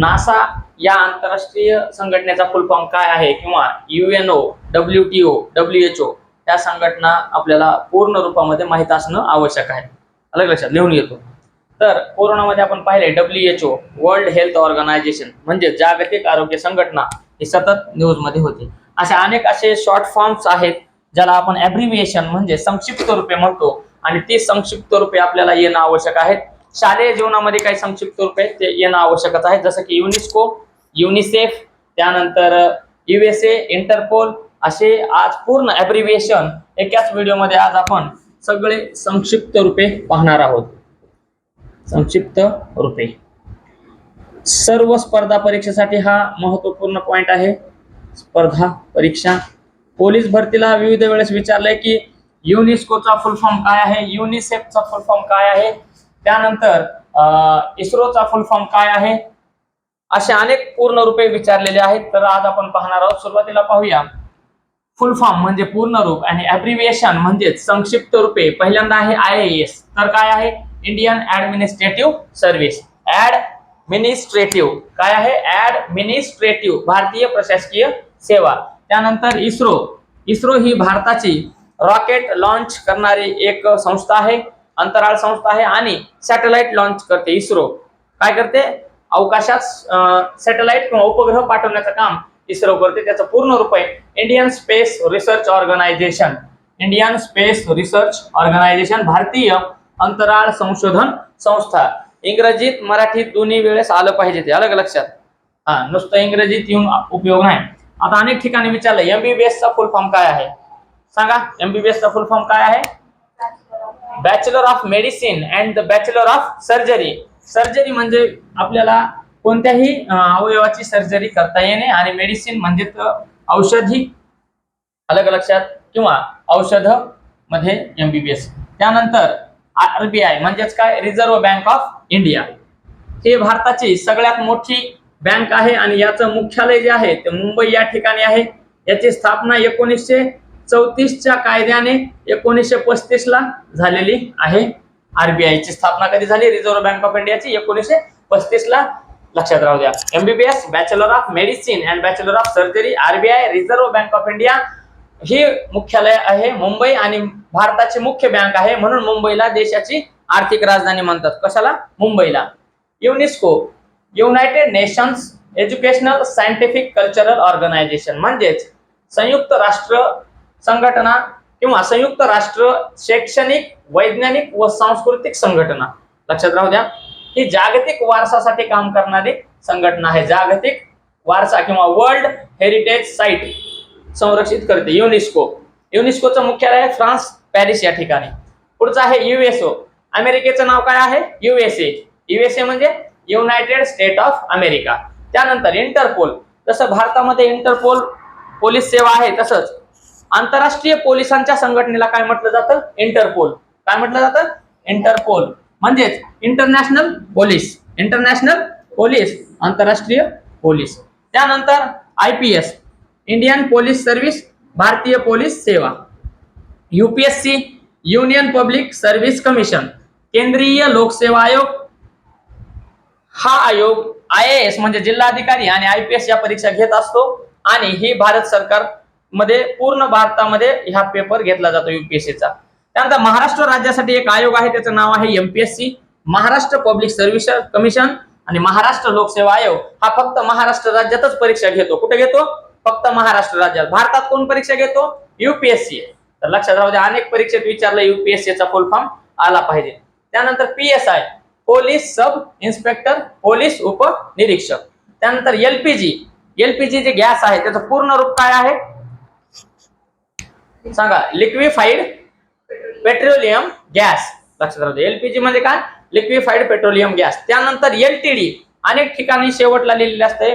NASA या आंतरराष्ट्रीय संघटनेचा फुल फॉर्म काय आहे किंवा UNO W T O W H O त्या संघटना आपल्याला पूर्ण रूपामध्ये माहीत असणं आवश्यक आहे. अलग लक्षात लिहून घेतो. तर कोरोनामध्ये आपण पाहिले W H O world health organisation म्हणजे जागतिक आरोग्य संघटना ही सतत न्यूजमध्ये होती. असे अनेक असे शॉर्ट फॉर्म्स आहेत ज्याला आपण ॲब्रिव्हिएशन म्हणजे संक्षिप्त रूपे म्हणतो. आणि ती संक्षिप्त रूपे आपल्याला येणं आवश्यक आहेत. शालेय जीवनामध्ये काही संक्षिप्त रूपे ते येणं आवश्यकच आहे. जसं की युनिस्को युनिसेफ त्यानंतर युएसए इंटरपोल असे आज पूर्ण ॲब्रिव्हिएशन एकाच व्हिडिओमध्ये आज आपण सगळे संक्षिप्त रूपे पाहणार आहोत. संक्षिप्त रूपे. सर्व स्पर्धा परीक्षेसाठी हा महत्त्वपूर्ण पॉइंट आहे. स्पर्धा परीक्षा. पोलीस भरतीला विविध वेळेस विचारलंय की युनिस्कोचा फुल फॉर्म काय आहे? युनिसेफचा फुल फॉर्म काय आहे? त्यानंतर इस्रोचा फुल फॉर्म काय आहे? असे अनेक पूर्ण रूपे विचारलेले आहेत. तर आज आपण पाहणार आहोत सुरुवातीला पाहूया. फुल फॉर्म म्हणजे पूर्ण रूप आणि ॲब्रिव्हिएशन म्हणजेच संक्षिप्त रूपे. पहिल्यांदा आहे आय एस तर काय आहे? इंडियन ऍडमिनिस्ट्रेटिव्ह सर्व्हिस ऍडमिनिस्ट्रेटिव्ह काय आहे? ऍडमिनिस्ट्रेटिव्ह भारतीय प्रशासकीय सेवा. त्यानंतर इस्रो. इस्रो ही भारताची रॉकेट लॉन्च करणारी एक संस्था आहे. अंतराळ संस्था आहे आणि सॅटेलाइट लॉन्च करते इस्रो. काय करते? अवकाशात सॅटेलाइट किंवा उपग्रह पाठवण्याचं काम इस्रो करते. त्याचं पूर्ण रूप आहे Indian space research organisation Indian space research organisation भारतीय अंतराळ संशोधन संस्था. इंग्रजीत मराठीत दोन्ही वेळेस आलं पाहिजे ते. अलग लक्षात. हा नुसतं इंग्रजीत येऊन उपयोग नाही. आता अनेक ठिकाणी विचारलं एमबीबीएस चा फुल फॉर्म काय आहे? सांगा एमबीबीएस चा फुल फॉर्म काय आहे? Bachelor of medicine and the bachelor of surgery surgery म्हणजे आपल्याला कोणत्याही अवयवाची सर्जरी करता येणे आणि मेडिसिन म्हणजे औषधी अलग लक्षात किंवा औषधमध्ये एमबीबीएस त्यानंतर आरबीआय म्हणजेच काय? रिझर्व्ह बँक ऑफ इंडिया हे भारताची सगळ्यात मोठी बँक आहे आणि याचं मुख्यालय जे आहे ते मुंबई या ठिकाणी आहे. याची स्थापना एकोणीसशे चौतीसच्या कायद्याने एकोणीसशे पस्तीसला झालेली आहे. आरबीआय ची स्थापना कधी झाली? रिझर्व्ह बँक ऑफ इंडियाची एकोणीसशे पस्तीसला. लक्षात राहू द्या. MBBS bachelor of medicine and bachelor of surgery RBI reserve bank of India ही मुख्यालय आहे. मुंबई आणि भारताची मुख्य बँक आहे. म्हणून मुंबईला देशाची आर्थिक राजधानी म्हणतात. कशाला? मुंबईला. UNESCO United Nations educational scientific cultural organisation म्हणजेच संयुक्त राष्ट्र संघटना किंवा संयुक्त राष्ट्र शैक्षणिक वैज्ञानिक व सांस्कृतिक संघटना. लक्षात राहू द्या ही जागतिक वारसासाठी काम करणारी संघटना आहे. जागतिक वारसा किंवा वर्ल्ड हेरिटेज साईट संरक्षित करते युनेस्को. युनेस्कोचं मुख्यालय आहे फ्रान्स पॅरिस या ठिकाणी. पुढचं आहे युएसओ अमेरिकेचं नाव काय आहे? युएसए युएसए म्हणजे युनायटेड स्टेट ऑफ अमेरिका. त्यानंतर इंटरपोल. जसं भारतामध्ये इंटरपोल पोलीस सेवा आहे तसंच आंतरराष्ट्रीय पोलिसांच्या संघटनेला काय म्हटलं जातं? इंटरपोल. काय म्हटलं जातं? इंटरपोल. म्हणजेच इंटरनॅशनल पोलीस इंटरनॅशनल पोलीस आंतरराष्ट्रीय पोलीस त्यानंतर I P S Indian police service भारतीय पोलीस सेवा. UPSC union public service commission केंद्रीय लोकसेवा आयोग. हा आयोग आय ए एस म्हणजे जिल्हाधिकारी आणि आय पी एस या परीक्षा घेत असतो. आणि ही भारत सरकार मध्ये पूर्ण भारतामध्ये हा पेपर घेतला जातो युपीएससीचा त्यानंतर महाराष्ट्र राज्यासाठी एक आयोग आहे त्याचं नाव आहे MPSC Maharashtra public service commission आणि महाराष्ट्र लोकसेवा आयोग. हा फक्त महाराष्ट्र राज्यातच परीक्षा घेतो. कुठे घेतो? फक्त महाराष्ट्र राज्यात. भारतात कोण परीक्षा घेतो? युपीएससी तर लक्षात राहू द्या अनेक परीक्षेत विचारलं युपीएससीचा फुल फॉर्म आला पाहिजे. त्यानंतर PSI police sub inspector police उपनिरीक्षक त्यानंतर एलपीजी एलपीजी जे गॅस आहे त्याचं पूर्ण रूप काय आहे? सांगा लिक्विफाईड पेट्रोलियम गॅस लक्षात राहू एलपीजी म्हणजे काय? लिक्विफाईड पेट्रोलियम गॅस त्यानंतर एलटीडी अनेक ठिकाणी शेवटला लिहिलेले असते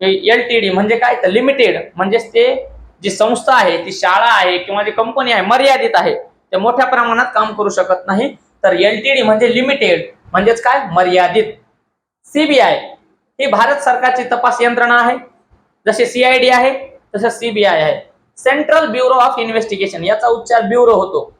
एलटीडी म्हणजे काय? तर लिमिटेड म्हणजेच ते जी संस्था आहे ती शाळा आहे किंवा जी कंपनी आहे मर्यादित आहे ते मोठ्या प्रमाणात काम करू शकत नाही. तर एलटीडी म्हणजे लिमिटेड म्हणजेच काय? मर्यादित. सीबीआय ही भारत सरकारची तपास यंत्रणा आहे. जसे सीआयडी आहे तसं सीबीआय आहे. सेंट्रल ब्युरो ऑफ इन्व्हेस्टिगेशन याचा उच्चार ब्युरो होतो.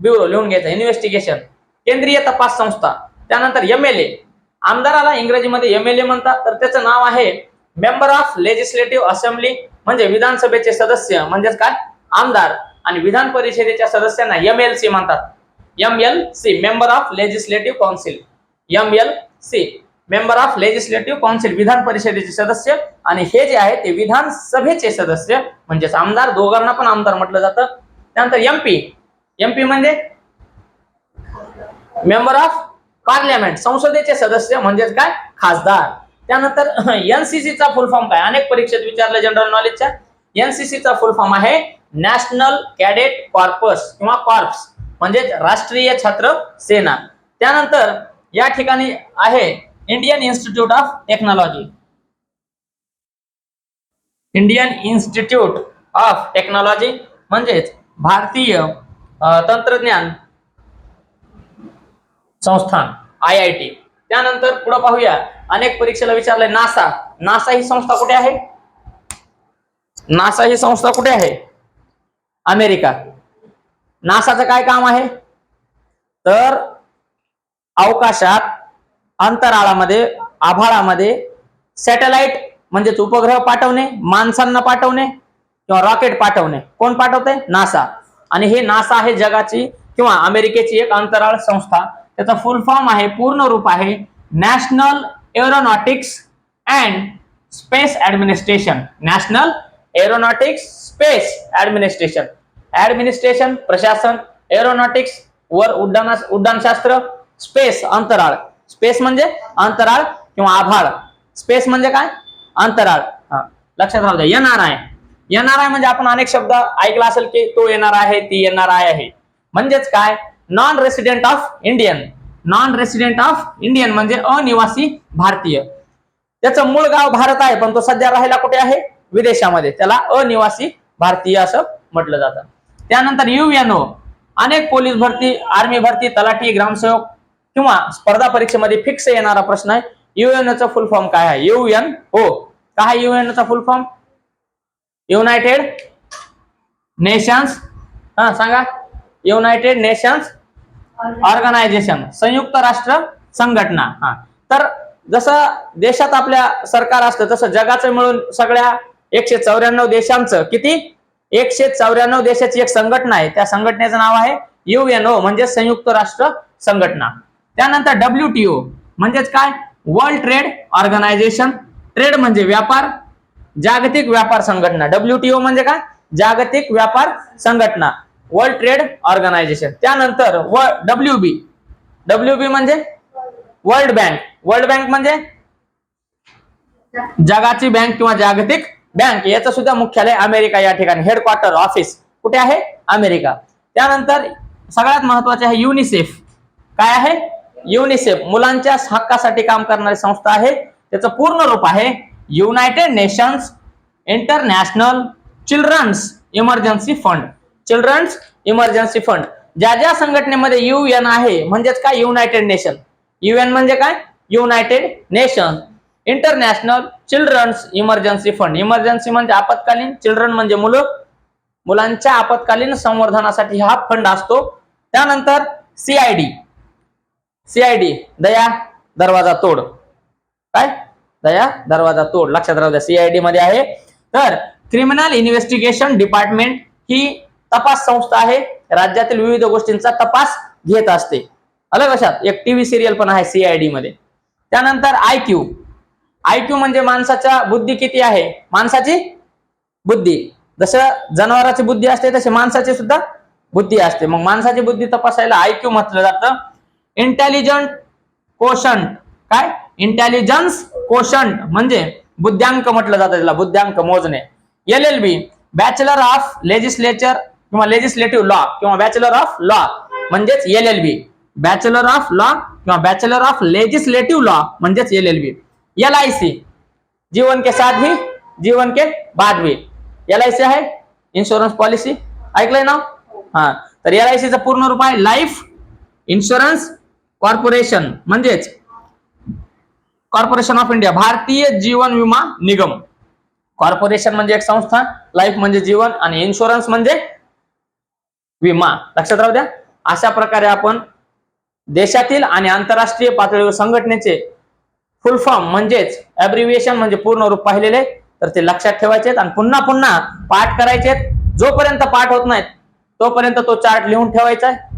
ब्युरो लिहून घ्यायचा इन्व्हेस्टिगेशन केंद्रीय तपास संस्था. त्यानंतर एम एल ए आमदाराला इंग्रजीमध्ये एम एल ए म्हणतात तर त्याचं नाव आहे मेंबर ऑफ लेजिस्लेटिव्ह असेंब्ली म्हणजे विधानसभेचे सदस्य म्हणजेच काय? आमदार. आणि विधान परिषदेच्या सदस्यांना एम एल सी म्हणतात. M L C member of legislative council M L C member of legislative council विधान परिषदेचे सदस्य आणि हे जे आहे ते विधानसभेचे सदस्य म्हणजेच आमदार दोघांना पण आमदार म्हटलं जातं. त्यानंतर एमपी एमपी म्हणजे मेंबर ऑफ पार्लमेंट संसदेचे सदस्य म्हणजेच काय? खासदार. त्यानंतर एनसीसी चा फुल फॉर्म काय? अनेक परीक्षेत विचारलं जनरल नॉलेजच्या एनसीसी चा फुल फॉर्म आहे नॅशनल कॅडेट कॉर्पस किंवा कॉर्प्स म्हणजेच राष्ट्रीय छात्र सेना. त्यानंतर या ठिकाणी आहे Indian institute of technology Indian institute of technology म्हणजेच भारतीय तंत्रज्ञान संस्थान आय आय टी त्यानंतर पुढे पाहूया. अनेक परीक्षेला विचारलंय नासा. नासा ही संस्था कुठे आहे? नासा ही संस्था कुठे आहे? अमेरिका. नासाचं काय काम आहे? तर अवकाशात अंतराळामध्ये आभाळामध्ये सॅटेलाइट म्हणजेच उपग्रह पाठवणे माणसांना पाठवणे किंवा रॉकेट पाठवणे. कोण पाठवते नासा. आणि हे नासा आहे जगाची किंवा अमेरिकेची एक अंतराळ संस्था. त्याचा फुल फॉर्म आहे पूर्ण रूप आहे national aeronautics and space administration national aeronautics space administration administration प्रशासन एरोनॉटिक्स वर उड्डाण उड्डाणशास्त्र स्पेस अंतराळ स्पेस म्हणजे अंतराळ किंवा आभाळ. स्पेस म्हणजे काय? अंतराळ. हा. लक्षात राहू द्या. येणार आहे. येणार आहे म्हणजे आपण अनेक शब्द ऐकला असेल की तो येणार आहे ती येणार आहे. म्हणजेच काय? Non resident of Indian non resident of Indian म्हणजे अनिवासी भारतीय. त्याचं मूळ गाव भारत आहे पण तो सध्या राहायला कुठे आहे? विदेशामध्ये. त्याला अनिवासी भारतीय असं म्हटलं जातं. त्यानंतर युएनओ अनेक पोलीस भरती आर्मी भरती तलाठी ग्रामसेवक किंवा स्पर्धा परीक्षेमध्ये फिक्स येणारा प्रश्न आहे युएनओचा फुल फॉर्म काय आहे? युएन ओ हो. काय युएनओचा फुल फॉर्म युनायटेड नेशन्स हा सांगा. युनायटेड नेशन्स ऑर्गनायझेशन संयुक्त राष्ट्र संघटना. हा. तर जसं देशात आपल्या सरकार असतं तसं जगाचं मिळून सगळ्या एकशे चौऱ्याण्णव देशांचं किती? एकशे चौऱ्याण्णव देशाची एक संघटना आहे. त्या संघटनेचं नाव आहे युएनओ म्हणजे संयुक्त राष्ट्र संघटना. त्यानंतर डब्ल्यूटीओ म्हणजेच काय? वर्ल्ड ट्रेड ऑर्गनायझेशन ट्रेड म्हणजे व्यापार जागतिक व्यापार संघटना. डब्ल्यूटीओ म्हणजे काय? जागतिक व्यापार संघटना. वर्ल्ड ट्रेड ऑर्गनायझेशन त्यानंतर डब्ल्यू बी डब्ल्यू बी म्हणजे वर्ल्ड बँक वर्ल्ड बँक म्हणजे जगाची बँक किंवा जागतिक बँक याचं सुद्धा मुख्यालय अमेरिका या ठिकाणी. हेडक्वार्टर ऑफिस कुठे आहे? अमेरिका. त्यानंतर सगळ्यात महत्त्वाचे आहे युनिसेफ काय आहे? युनिसेफ मुलांच्या हक्कासाठी काम करणारी संस्था आहे. त्याचं पूर्ण रूप आहे united nations international children's emergency fund children's emergency fund ज्या ज्या संघटनेमध्ये युएन आहे म्हणजेच काय? युनायटेड नेशन युएन म्हणजे काय? United nation international children's emergency fund emergency म्हणजे आपत्कालीन चिल्ड्रन म्हणजे मुलं. मुलांच्या आपत्कालीन संवर्धनासाठी हा फंड असतो. त्यानंतर सीआयडी सीआयडी दया दरवाजा तोड. काय? दया दरवाजा तोड. लक्षात राहू द्या सीआयडी मध्ये आहे. तर क्रिमिनल इन्व्हेस्टिगेशन डिपार्टमेंट ही तपास संस्था आहे. राज्यातील विविध गोष्टींचा तपास घेत असते. अलग लक्षात? एक टीव्ही सिरियल पण आहे सीआयडी मध्ये. त्यानंतर आय क्यू आय क्यू म्हणजे माणसाच्या बुद्धी किती आहे? माणसाची बुद्धी. जसं जनावराची बुद्धी असते तशी माणसाची सुद्धा बुद्धी असते. मग माणसाची बुद्धी तपासायला आय क्यू म्हटलं जातं. इंटेलिजंट कोशंट काय? इंटेलिजन्स कोशंट म्हणजे बुद्ध्यांक म्हटलं जातं त्याला बुद्ध्यांक मोजणे. L L B bachelor of legislature किंवा लेजिस्लेटिव्ह लॉ किंवा बॅचलर ऑफ लॉ म्हणजेच L L B bachelor of law किंवा बॅचलर ऑफ लेजिस्लेटिव्ह लॉ म्हणजेच L L B L I C जीवन के साथ भी जीवन के बाद भी. एल आय सी आहे? इन्शुरन्स पॉलिसी ऐकलंय ना? हा. तर एल आय सीचं पूर्ण रूप आहे लाईफ इन्शुरन्स कॉर्पोरेशन म्हणजेच कॉर्पोरेशन ऑफ इंडिया भारतीय जीवन विमा निगम. कॉर्पोरेशन म्हणजे एक संस्था लाईफ म्हणजे जीवन आणि इन्शुरन्स म्हणजे विमा. लक्षात राहू द्या. अशा प्रकारे आपण देशातील आणि आंतरराष्ट्रीय पातळीवर संघटनेचे फुल फॉर्म म्हणजेच अब्रिव्हिएशन म्हणजे पूर्ण रूप पाहिलेले तर ते लक्षात ठेवायचे आणि पुन्हा पुन्हा पाठ करायचे जोपर्यंत पाठ होत नाहीत तोपर्यंत तो चार्ट लिहून ठेवायचा आहे.